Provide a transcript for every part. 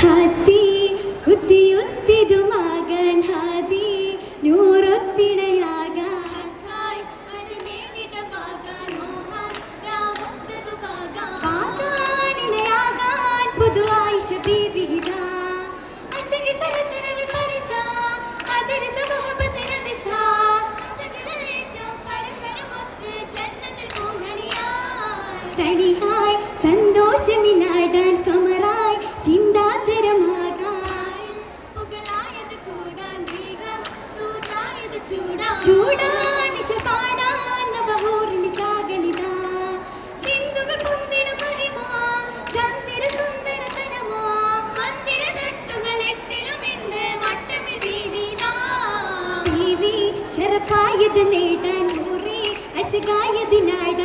hati ಕಾಯದ ನೇಡ ನೂರೇ ಅಶಗಾಯದ ನಾಡ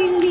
Cindy.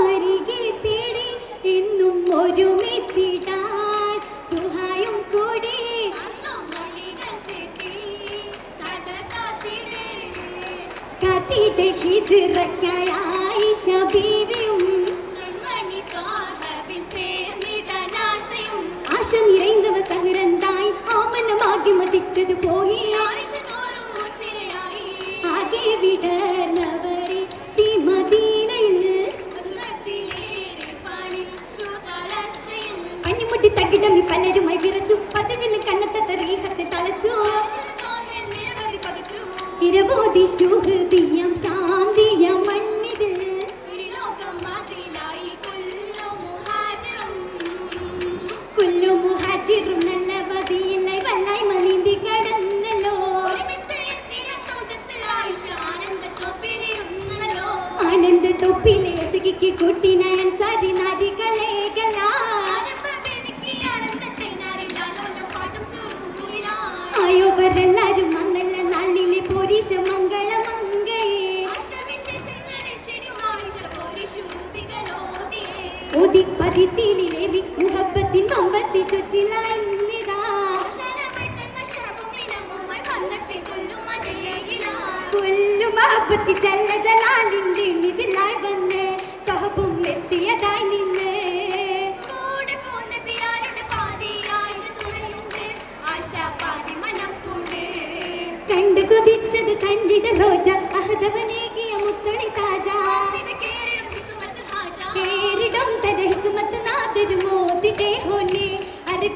അരികെ തേടി എന്നും ഒരുമിത്തിടാൻ. ദുഹായും കൂടി. കത്തിയുടെ ഹിജിറക്കായി ശബീവിയും. ആശ നിറയും ആദ്യമതിച്ചത് പോയി അതേ വിടർന്നവരെ പണിമുട്ടി തകിടമി പലരുമായി വിറച്ചു. പതിവിൽ കണ്ണത്തെ റീഹത്തിൽ തളച്ചു ഇരവോതി ശുഹൃതിയം ശാ ഓതി പതിത്തിലേറി മുഹബത്തിൻ മമ്പത്തി ചുറ്റിലായിന്നിതാ കൊല്ലുമാപ്പത്തി ചല്ല ജലാലിന്റെ നിതിലായി വന്ന്. സഹബും എത്തിയതായി നിന്ന്. കണ്ടു കൊതിച്ചത് കണ്ടിട റോജ അഹദവനേകിയ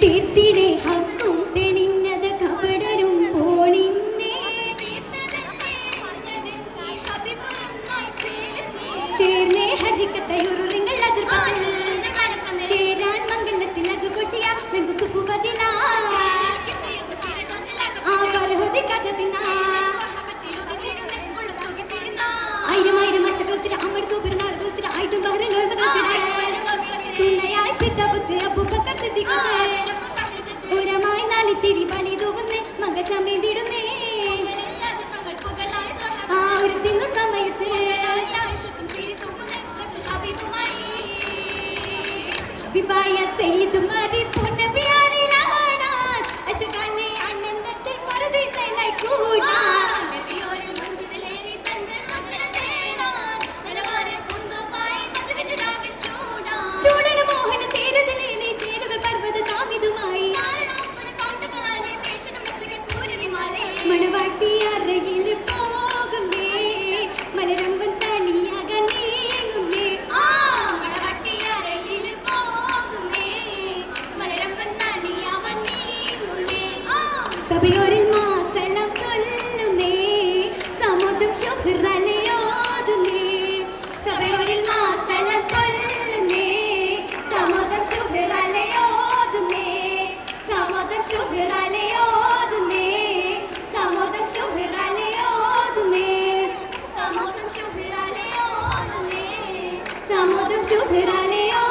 തീർത്തിടെ സമുദ്രം ശുഭ്രാലയോ